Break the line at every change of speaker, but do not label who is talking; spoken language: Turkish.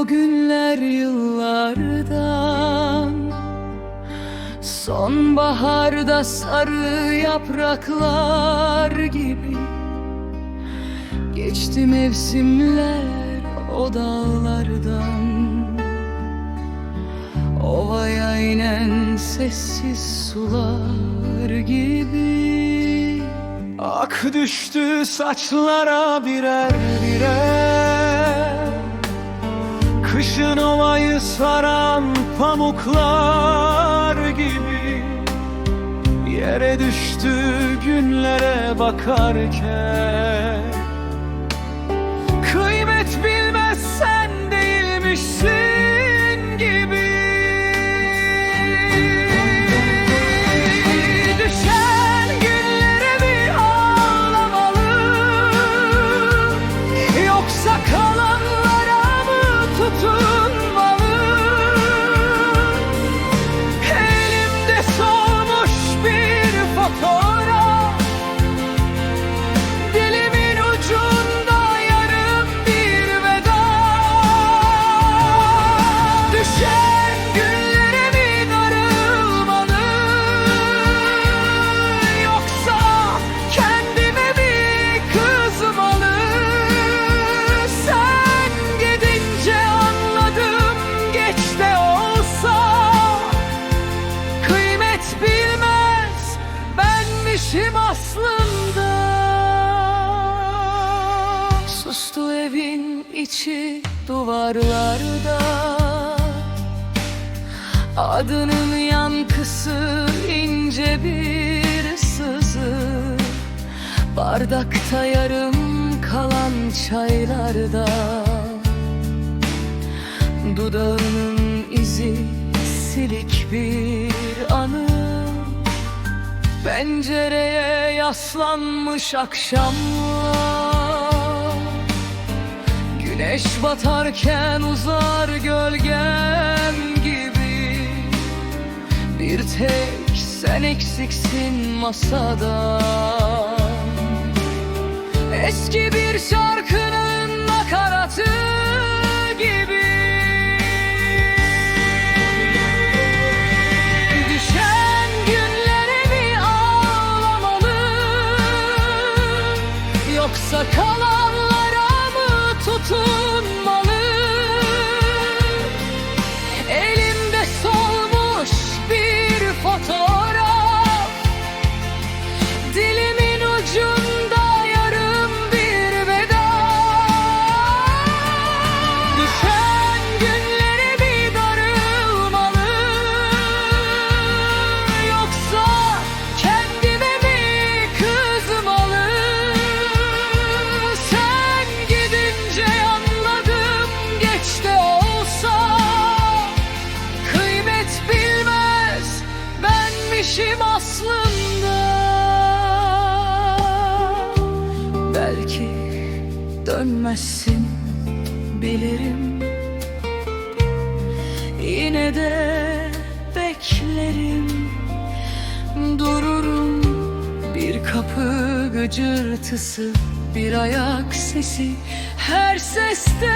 O günler yıllardan. Sonbaharda sarı yapraklar gibi Geçti mevsimler o dağlardan. Ovaya inen sessiz sular gibi
Ak düştü saçlara birer birer Kışın ovayı saran pamuklar gibi Yere düştü günlere bakarken benmişim aslında. Sustu evin içi duvarlarda. Adının yankısı ince bir sızı. Bardakta yarım kalan çaylarda. Dudağının izi silik bir anı Pencereye yaslanmış akşamlar. Güneş batarken uzar gölgem gibi. Bir tek sen eksiksin masada. Eski bir şarkının Yoksa kalanlara mı tutunmalı benmişim aslında. Belki dönmezsin bilirim. Yine de beklerim. Dururum bir kapı gıcırtısı Bir ayak sesi. Her seste